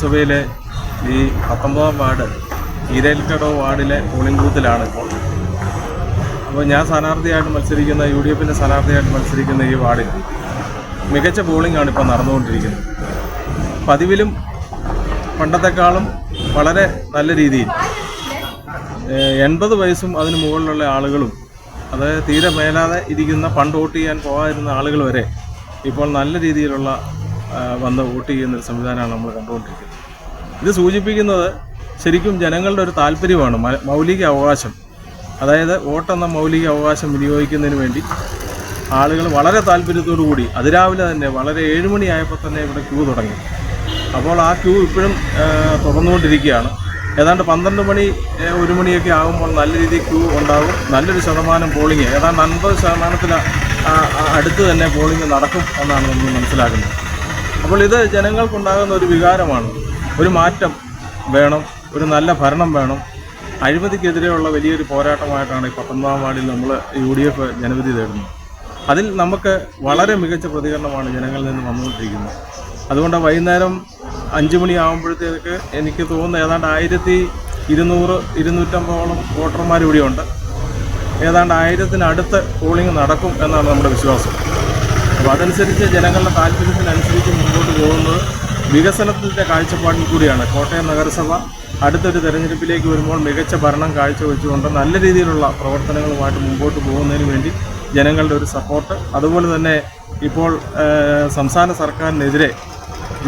നഗരസഭയിലെ ഈ പത്തൊമ്പതാം വാർഡ് ഈരേൽക്കടവ് വാർഡിലെ പോളിംഗ് ബൂത്തിലാണ് ഇപ്പോൾ അപ്പോൾ ഞാൻ സ്ഥാനാർത്ഥിയായിട്ട് മത്സരിക്കുന്ന യു ഡി എഫിന്റെ സ്ഥാനാർത്ഥിയായിട്ട് മത്സരിക്കുന്ന ഈ വാർഡിൽ മികച്ച പോളിംഗ് ആണ് ഇപ്പോൾ നടന്നുകൊണ്ടിരിക്കുന്നത്. പതിവിലും പണ്ടത്തെക്കാളും വളരെ നല്ല രീതിയിൽ. എൺപത് വയസ്സും അതിന് മുകളിലുള്ള ആളുകളും അത് തീരെ മേലാതെ ഇരിക്കുന്ന പണ്ട് വോട്ട് ചെയ്യാൻ പോകാതിരുന്ന ആളുകൾ വരെ ഇപ്പോൾ നല്ല രീതിയിലുള്ള വന്ന് വോട്ട് ചെയ്യുന്ന ഒരു സംവിധാനമാണ് നമ്മൾ കണ്ടുകൊണ്ടിരിക്കുന്നത്. ഇത് സൂചിപ്പിക്കുന്നത് ശരിക്കും ജനങ്ങളുടെ ഒരു താല്പര്യമാണ് മൗലിക അവകാശം. അതായത് വോട്ടെന്ന മൗലിക അവകാശം വിനിയോഗിക്കുന്നതിന് വേണ്ടി ആളുകൾ വളരെ താല്പര്യത്തോടു കൂടി അതിരാവിലെ തന്നെ വളരെ ഏഴുമണിയായപ്പോൾ തന്നെ ഇവിടെ ക്യൂ തുടങ്ങി. അപ്പോൾ ആ ക്യൂ ഇപ്പോഴും തുറന്നുകൊണ്ടിരിക്കുകയാണ് ഏതാണ്ട് പന്ത്രണ്ട് മണി ഒരു മണിയൊക്കെ ആകുമ്പോൾ നല്ല രീതിയിൽ ക്യൂ ഉണ്ടാകും നല്ലൊരു ശതമാനം പോളിംഗ് ഏതാണ്ട് അൻപത് ശതമാനത്തിൽ അടുത്ത് തന്നെ പോളിംഗ് നടക്കും എന്നാണ് നമ്മൾ മനസ്സിലാക്കുന്നത് അപ്പോൾ ഇത് ജനങ്ങൾക്കുണ്ടാകുന്ന ഒരു വികാരമാണ്. ഒരു മാറ്റം വേണം ഒരു നല്ല ഭരണം വേണം. അഴിമതിക്കെതിരെയുള്ള വലിയൊരു പോരാട്ടമായിട്ടാണ് ഈ പത്തൊമ്പതാം വാർഡിൽ നമ്മൾ യു ഡി എഫ് ജനവിധി തേടുന്നത്. അതിൽ നമുക്ക് വളരെ മികച്ച പ്രതികരണമാണ് ജനങ്ങളിൽ നിന്ന് വന്നുകൊണ്ടിരിക്കുന്നത്. അതുകൊണ്ട് വൈകുന്നേരം അഞ്ച് മണിയാകുമ്പോഴത്തേക്ക് എനിക്ക് തോന്നുന്നു ഏതാണ്ട് ആയിരത്തി ഇരുന്നൂറ് ഇരുന്നൂറ്റമ്പതോളം വോട്ടർമാർ ഇവിടെയുണ്ട്. ഏതാണ്ട് ആയിരത്തിനടുത്ത് പോളിംഗ് നടക്കും എന്നാണ് നമ്മുടെ വിശ്വാസം. അപ്പോൾ അതനുസരിച്ച് ജനങ്ങളുടെ താല്പര്യത്തിനനുസരിച്ച് മുമ്പോട്ട് പോകുന്നത് വികസനത്തിന്റെ കാഴ്ചപ്പാടിൽ കൂടിയാണ്. കോട്ടയം നഗരസഭ അടുത്തൊരു തെരഞ്ഞെടുപ്പിലേക്ക് വരുമ്പോൾ മികച്ച ഭരണം കാഴ്ചവെച്ചുകൊണ്ട് നല്ല രീതിയിലുള്ള പ്രവർത്തനങ്ങളുമായിട്ട് മുമ്പോട്ട് പോകുന്നതിന് വേണ്ടി ജനങ്ങളുടെ ഒരു സപ്പോർട്ട്. അതുപോലെ തന്നെ ഇപ്പോൾ സംസ്ഥാന സർക്കാരിനെതിരെ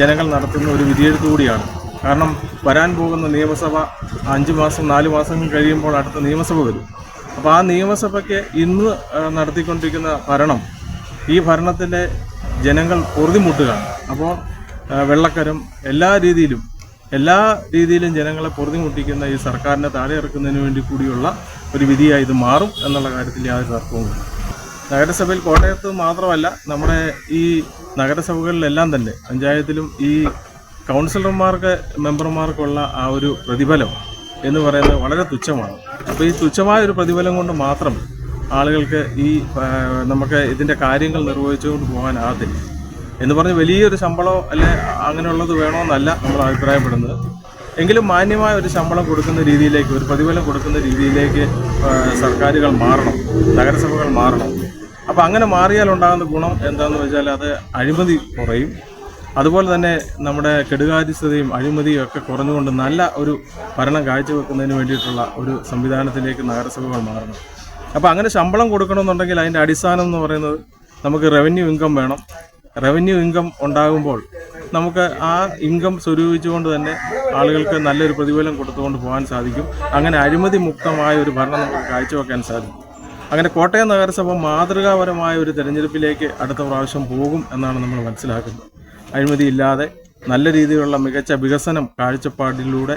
ജനങ്ങൾ നടത്തുന്ന ഒരു വിധിയെഴുത്ത് കൂടിയാണ്. കാരണം വരാൻ പോകുന്ന നിയമസഭ അഞ്ച് മാസം നാല് മാസം കഴിയുമ്പോൾ അടുത്ത നിയമസഭ വരും. അപ്പോൾ ആ നിയമസഭയ്ക്ക് ഇന്ന് നടത്തിക്കൊണ്ടിരിക്കുന്ന ഭരണം ഈ ഭരണത്തിന്റെ ജനങ്ങൾ പൊറുതിമുട്ടുകയാണ്. അപ്പോൾ വെള്ളക്കരം എല്ലാ രീതിയിലും എല്ലാ രീതിയിലും ജനങ്ങളെ പൊറുതിമുട്ടിക്കുന്ന ഈ സർക്കാരിനെ താഴെ ഇറക്കുന്നതിന് വേണ്ടി കൂടിയുള്ള ഒരു വിധിയായി ഇത് മാറും എന്നുള്ള കാര്യത്തിൽ യാതൊരു തർക്കവും നഗരസഭയിൽ കോട്ടയത്ത് മാത്രമല്ല നമ്മുടെ ഈ നഗരസഭകളിലെല്ലാം തന്നെ പഞ്ചായത്തിലും ഈ കൗൺസിലർമാർക്ക് മെമ്പർമാർക്കുള്ള ആ ഒരു പ്രതിഫലം എന്ന് പറയുന്നത് വളരെ തുച്ഛമാണ്. അപ്പോൾ ഈ തുച്ഛമായ ഒരു പ്രതിഫലം കൊണ്ട് മാത്രം ആളുകൾക്ക് ഈ നമുക്ക് ഇതിന്റെ കാര്യങ്ങൾ നിർവഹിച്ചുകൊണ്ട് പോകാനാകത്തില്ല. എന്ന് പറഞ്ഞ് വലിയൊരു ശമ്പളമോ അല്ലെ അങ്ങനെയുള്ളത് വേണമെന്നല്ല നമ്മൾ അഭിപ്രായപ്പെടുന്നത്. എങ്കിലും മാന്യമായ ഒരു ശമ്പളം കൊടുക്കുന്ന രീതിയിലേക്ക് ഒരു പ്രതിഫലം കൊടുക്കുന്ന രീതിയിലേക്ക് സർക്കാരുകൾ മാറണം നഗരസഭകൾ മാറണം. അപ്പോൾ അങ്ങനെ മാറിയാൽ ഉണ്ടാകുന്ന ഗുണം എന്താണെന്ന് വെച്ചാൽ അത് അഴിമതി കുറയും. അതുപോലെ തന്നെ നമ്മുടെ കെടുകാര്യസ്ഥതയും അഴിമതിയും ഒക്കെ കുറഞ്ഞുകൊണ്ട് നല്ല ഒരു ഭരണം കാഴ്ചവെക്കുന്നതിന് വേണ്ടിയിട്ടുള്ള ഒരു സംവിധാനത്തിലേക്ക് നഗരസഭകൾ മാറണം. അപ്പോൾ അങ്ങനെ ശമ്പളം കൊടുക്കണമെന്നുണ്ടെങ്കിൽ അതിന്റെ അടിസ്ഥാനം എന്ന് പറയുന്നത് നമുക്ക് റവന്യൂ ഇൻകം വേണം. റവന്യൂ ഇൻകം ഉണ്ടാകുമ്പോൾ നമുക്ക് ആ ഇൻകം സ്വരൂപിച്ചുകൊണ്ട് തന്നെ ആളുകൾക്ക് നല്ലൊരു പ്രതിഫലം കൊടുത്തുകൊണ്ട് പോകാൻ സാധിക്കും. അങ്ങനെ അഴിമതി മുക്തമായ ഒരു ഭരണം നമുക്ക് കാഴ്ചവെക്കാൻ സാധിക്കും. അങ്ങനെ കോട്ടയം നഗരസഭ മാതൃകാപരമായ ഒരു തെരഞ്ഞെടുപ്പിലേക്ക് അടുത്ത പ്രാവശ്യം പോകും എന്നാണ് നമ്മൾ മനസ്സിലാക്കുന്നത്. അഴിമതിയില്ലാതെ നല്ല രീതിയിലുള്ള മികച്ച വികസനം കാഴ്ചപ്പാടിലൂടെ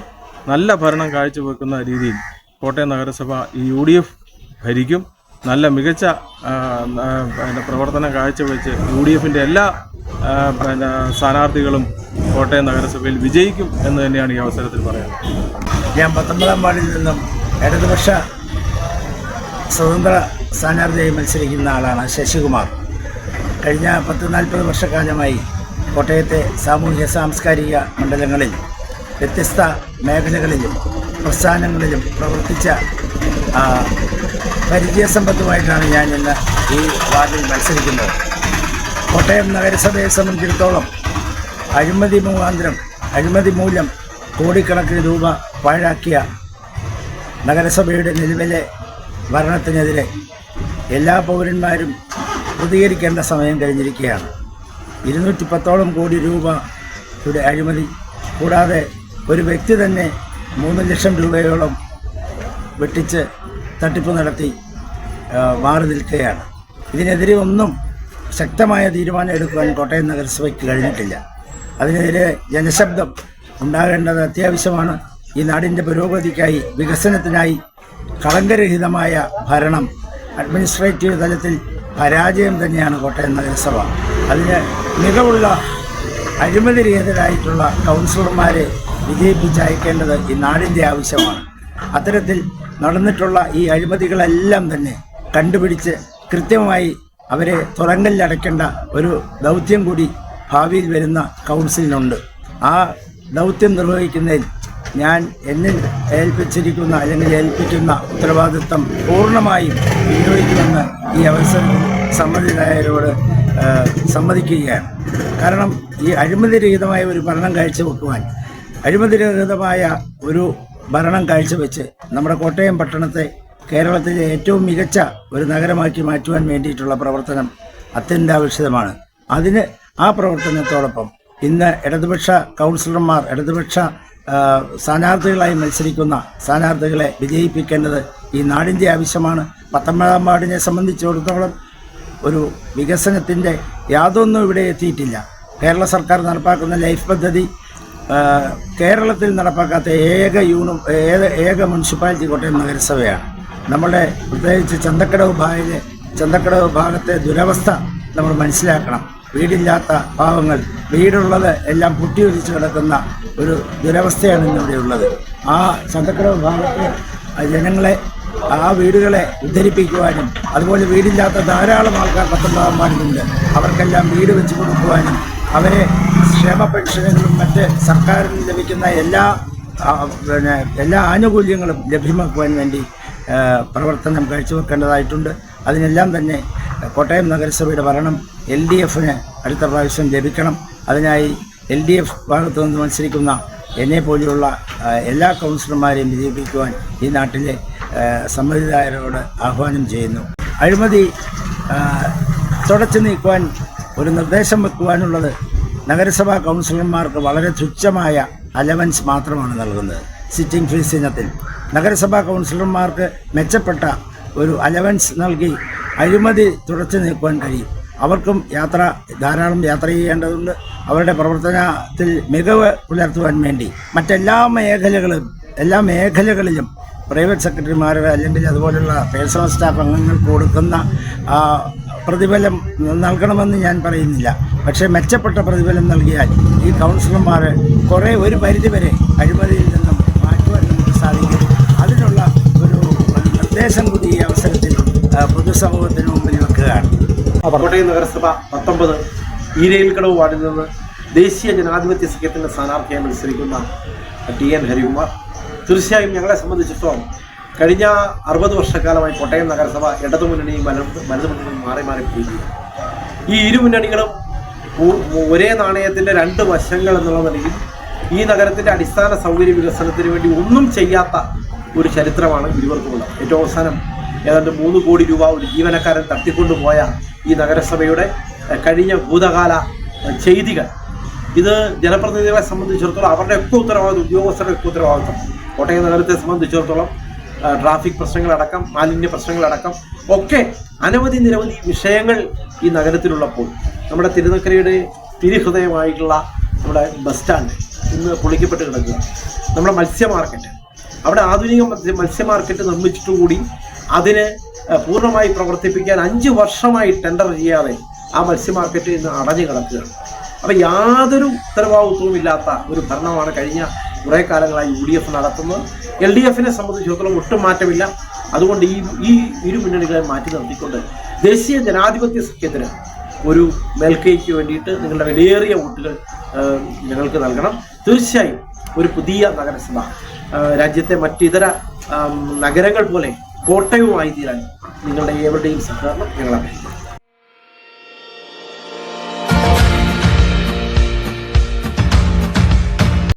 നല്ല ഭരണം കാഴ്ചവെക്കുന്ന രീതിയിൽ കോട്ടയം നഗരസഭ ഈ യു ഡി എഫ് ഭരിക്കും. നല്ല മികച്ച പിന്നെ പ്രവർത്തനം കാഴ്ചവെച്ച് യു ഡി എഫിന്റെ എല്ലാ പിന്നെ സ്ഥാനാർത്ഥികളും കോട്ടയം നഗരസഭയിൽ വിജയിക്കും എന്ന് തന്നെയാണ് ഈ അവസരത്തിൽ പറയുന്നത്. ഞാൻ പത്തൊമ്പതാം വാർഡിൽ നിന്നും ഇടതുപക്ഷ സ്വതന്ത്ര സ്ഥാനാർത്ഥിയായി മത്സരിക്കുന്ന ആളാണ് ശശികുമാർ. കഴിഞ്ഞ പത്ത് നാൽപ്പത് വർഷക്കാലമായി കോട്ടയത്തെ സാമൂഹ്യ സാംസ്കാരിക മണ്ഡലങ്ങളിൽ വ്യത്യസ്ത മേഖലകളിലും പ്രസ്ഥാനങ്ങളിലും പ്രവർത്തിച്ച പരിചയസമ്പത്തുമായിട്ടാണ് ഞാൻ ഇന്ന് ഈ വാർഡിൽ മത്സരിക്കുന്നത്. കോട്ടയം നഗരസഭയെ സംബന്ധിച്ചിടത്തോളം അഴിമതി മുഖാന്തരം അഴിമതി മൂലം കോടിക്കണക്കിന് രൂപ പാഴാക്കിയ നഗരസഭയുടെ നിലവിലെ ഭരണത്തിനെതിരെ എല്ലാ പൗരന്മാരും പ്രതികരിക്കേണ്ട സമയം കഴിഞ്ഞിരിക്കുകയാണ്. ഇരുന്നൂറ്റി പത്തോളം കോടി രൂപയുടെ അഴിമതി കൂടാതെ ഒരു വ്യക്തി തന്നെ മൂന്ന് ലക്ഷം രൂപയോളം വെട്ടിച്ച് തട്ടിപ്പ് നടത്തി മാറി നിൽക്കുകയാണ്. ഇതിനെതിരെ ഒന്നും ശക്തമായ തീരുമാനം എടുക്കുവാൻ കോട്ടയം നഗരസഭയ്ക്ക് കഴിഞ്ഞിട്ടില്ല. അതിനെതിരെ ജനശബ്ദം ഉണ്ടാകേണ്ടത് അത്യാവശ്യമാണ്. ഈ നാടിന്റെ പുരോഗതിക്കായി വികസനത്തിനായി കളങ്കരഹിതമായ ഭരണം അഡ്മിനിസ്ട്രേറ്റീവ് തലത്തിൽ പരാജയം തന്നെയാണ് കോട്ടയം നഗരസഭ. അതിന് മികവുള്ള അഴിമതിരഹിതരായിട്ടുള്ള കൗൺസിലർമാരെ വിജയിപ്പിച്ചയക്കേണ്ടത് ഈ നാടിന്റെ ആവശ്യമാണ്. അത്തരത്തിൽ നടന്നിട്ടുള്ള ഈ അഴിമതികളെല്ലാം തന്നെ കണ്ടുപിടിച്ച് കൃത്യമായി അവരെ തുറങ്കലിലടയ്ക്കേണ്ട ഒരു ദൗത്യം കൂടി ഭാവിയിൽ വരുന്ന കൗൺസിലിനുണ്ട്. ആ ദൗത്യം നിർവഹിക്കുന്നതിൽ ഞാൻ എന്നിൽ ഏൽപ്പിച്ചിരിക്കുന്ന അല്ലെങ്കിൽ ഏൽപ്പിക്കുന്ന ഉത്തരവാദിത്വം പൂർണമായും വിനിയോഗിക്കുമെന്ന് ഈ അവസരം സമ്മതിദായകരോട് സമ്മതിക്കുകയാണ്. കാരണം ഈ അഴിമതിരഹിതമായ ഒരു ഭരണം കാഴ്ചവെക്കുവാൻ അഴിമതിരഹിതമായ ഒരു ഭരണം കാഴ്ചവെച്ച് നമ്മുടെ കോട്ടയം പട്ടണത്തെ കേരളത്തിലെ ഏറ്റവും മികച്ച ഒരു നഗരമാക്കി മാറ്റുവാൻ വേണ്ടിയിട്ടുള്ള പ്രവർത്തനം അത്യന്താപേക്ഷിതമാണ്. അതിന് ആ പ്രവർത്തനത്തോടൊപ്പം ഇന്ന് ഇടതുപക്ഷ കൗൺസിലർമാർ ഇടതുപക്ഷ സ്ഥാനാർത്ഥികളായി മത്സരിക്കുന്ന സ്ഥാനാർത്ഥികളെ വിജയിപ്പിക്കേണ്ടത് ഈ നാടിന്റെ ആവശ്യമാണ്. പത്തൊമ്പതാം വാർഡിനെ സംബന്ധിച്ചിടത്തോളം ഒരു വികസനത്തിന്റെ യാതൊന്നും ഇവിടെ എത്തിയിട്ടില്ല. കേരള സർക്കാർ നടപ്പാക്കുന്ന ലൈഫ് പദ്ധതി കേരളത്തിൽ നടപ്പാക്കാത്ത ഏക യൂണി ഏക മുനിസിപ്പാലിറ്റി കോട്ടയം നഗരസഭയാണ്. നമ്മുടെ പ്രത്യേകിച്ച് ചന്തക്കടവ് ഭാഗയിലെ ചന്തക്കടവ് ഭാഗത്തെ ദുരവസ്ഥ നമ്മൾ മനസ്സിലാക്കണം. വീടില്ലാത്ത പാവങ്ങൾ വീടുള്ളത് എല്ലാം പൊട്ടിയൊലിച്ച് കിടക്കുന്ന ഒരു ദുരവസ്ഥയാണ് ഇന്നിവിടെ ഉള്ളത്. ആ ചന്തക്കടവ് ഭാഗത്തെ ജനങ്ങളെ ആ വീടുകളെ ഉദ്ധരിപ്പിക്കുവാനും അതുപോലെ വീടില്ലാത്ത ധാരാളം ആൾക്കാർ പത്തൊമ്പതാം വാർഡിലുണ്ട് അവർക്കെല്ലാം വീട് വെച്ച് കൊടുക്കുവാനും അവരെ ക്ഷേമ പെൻഷനുകളും മറ്റ് സർക്കാരിൽ ലഭിക്കുന്ന എല്ലാ പിന്നെ എല്ലാ ആനുകൂല്യങ്ങളും ലഭ്യമാക്കുവാൻ വേണ്ടി പ്രവർത്തനം കാഴ്ചവെക്കേണ്ടതായിട്ടുണ്ട് അതിനെല്ലാം തന്നെ കോട്ടയം നഗരസഭയുടെ ഭരണം എൽ ഡി എഫിന് അടുത്ത പ്രാവശ്യം ലഭിക്കണം. അതിനായി എൽ ഡി എഫ് ഭാഗത്തു നിന്ന് മത്സരിക്കുന്ന എന്നെ പോലെയുള്ള എല്ലാ കൗൺസിലർമാരെയും വിജയിപ്പിക്കുവാൻ ഈ നാട്ടിലെ സമ്മതിദായരോട് ആഹ്വാനം ചെയ്യുന്നു. അഴിമതി തുടച്ചു നീക്കുവാൻ ഒരു നിർദ്ദേശം വെക്കുവാനുള്ളത് നഗരസഭാ കൗൺസിലർമാർക്ക് വളരെ തുച്ഛമായ അലവൻസ് മാത്രമാണ് നൽകുന്നത്. സിറ്റിംഗ് ഫീസ് ഇനത്തിൽ നഗരസഭാ കൗൺസിലർമാർക്ക് മെച്ചപ്പെട്ട ഒരു അലവൻസ് നൽകി അഴിമതി തുടച്ചു നീക്കുവാൻ കഴിയും. അവർക്കും യാത്ര ധാരാളം യാത്ര ചെയ്യേണ്ടതുണ്ട്. അവരുടെ പ്രവർത്തനത്തിൽ മികവ് പുലർത്തുവാൻ വേണ്ടി. മറ്റെല്ലാ മേഖലകളും എല്ലാ മേഖലകളിലും പ്രൈവറ്റ് സെക്രട്ടറിമാർ അല്ലെങ്കിൽ അതുപോലുള്ള പേഴ്സണൽ സ്റ്റാഫ് അംഗങ്ങൾക്ക് കൊടുക്കുന്ന പ്രതിഫലം നൽകണമെന്ന് ഞാൻ പറയുന്നില്ല. പക്ഷേ മെച്ചപ്പെട്ട പ്രതിഫലം നൽകിയാൽ ഈ കൗൺസിലർമാർ കുറേ ഒരു പരിധിവരെ അഴിമതിയിൽ നിന്നും മാറ്റുവാൻ നമുക്ക് സാധിക്കും അതിനുള്ള ഒരു നിർദ്ദേശം കൂടി ഈ അവസരത്തിൽ പൊതുസമൂഹത്തിന് മുമ്പിൽ വെക്കുകയാണ് കോട്ടയം നഗരസഭ പത്തൊമ്പത് ഈരയിൽക്കടവ് വാർഡിൽ നിന്ന് ദേശീയ ജനാധിപത്യ സഖ്യത്തിന്റെ സ്ഥാനാർത്ഥിയായി മത്സരിക്കുന്ന ടി എൻ ഹരികുമാർ. തീർച്ചയായും ഞങ്ങളെ സംബന്ധിച്ചിടത്തോളം കഴിഞ്ഞ അറുപത് വർഷക്കാലമായി കോട്ടയം നഗരസഭ ഇടതുമുന്നണിയും വലത് വലതു മുന്നണിയും മാറി മാറി പോയി ഈ ഇരു മുന്നണികളും ഒരേ നാണയത്തിന്റെ രണ്ട് വശങ്ങൾ എന്നുള്ള നിലയിൽ ഈ നഗരത്തിന്റെ അടിസ്ഥാന സൗകര്യ വികസനത്തിന് വേണ്ടി ഒന്നും ചെയ്യാത്ത ഒരു ചരിത്രമാണ് ഇരുവർക്കുമുള്ളത് ഏറ്റവും അവസാനം ഏതാണ്ട് മൂന്ന് കോടി രൂപ ഒരു ജീവനക്കാരൻ തട്ടിക്കൊണ്ടുപോയ ഈ നഗരസഭയുടെ കഴിഞ്ഞ ഭൂതകാല ചെയ്തികൾ. ഇത് ജനപ്രതിനിധികളെ സംബന്ധിച്ചിടത്തോളം അവരുടെയൊക്കെ ഉത്തരവാദിത്വം ഉദ്യോഗസ്ഥരുടെ ഒക്കെ ഉത്തരവാദിത്വം. കോട്ടയം നഗരത്തെ സംബന്ധിച്ചിടത്തോളം ട്രാഫിക് പ്രശ്നങ്ങളടക്കം മാലിന്യ പ്രശ്നങ്ങളടക്കം ഒക്കെ അനവധി നിരവധി വിഷയങ്ങൾ ഈ നഗരത്തിലുള്ളപ്പോൾ നമ്മുടെ തിരുനക്കരയുടെ തിരുഹൃദയമായിട്ടുള്ള നമ്മുടെ ബസ് സ്റ്റാൻഡ് ഇന്ന് പൊളിക്കപ്പെട്ട് കിടക്കുക നമ്മുടെ മത്സ്യ മാർക്കറ്റ് അവിടെ ആധുനിക മത്സ്യ മാർക്കറ്റ് നിർമ്മിച്ചിട്ടുകൂടി അതിന് പൂർണമായി പ്രവർത്തിപ്പിക്കാൻ അഞ്ച് വർഷമായി ടെൻഡർ ചെയ്യാതെ ആ മത്സ്യ മാർക്കറ്റ് ഇന്ന് അടഞ്ഞു കിടക്കുകയാണ്. അപ്പം യാതൊരു ഉത്തരവാദിത്വവും ഇല്ലാത്ത ഒരു ഭരണമാണ് കഴിഞ്ഞ കുറേ കാലങ്ങളായി യു ഡി എഫ് നടത്തുന്നത്. എൽ ഡി എഫിനെ സംബന്ധിച്ചിടത്തോളം ഒട്ടും മാറ്റമില്ല. അതുകൊണ്ട് ഈ ഈ ഇരു മുന്നണികളെ മാറ്റി നിർത്തിക്കൊണ്ട് ദേശീയ ജനാധിപത്യ സഖ്യത്തിന് ഒരു മേൽക്കൈക്ക് വേണ്ടിയിട്ട് നിങ്ങളുടെ വിലയേറിയ വോട്ടുകൾ ഞങ്ങൾക്ക് നൽകണം. തീർച്ചയായും ഒരു പുതിയ നഗരസഭ രാജ്യത്തെ മറ്റിതര നഗരങ്ങൾ പോലെ കോട്ടയവുമായി തീരാൻ നിങ്ങളുടെ ഏവരുടെയും സഹകരണം ഞങ്ങൾ അപേക്ഷിക്കുന്നു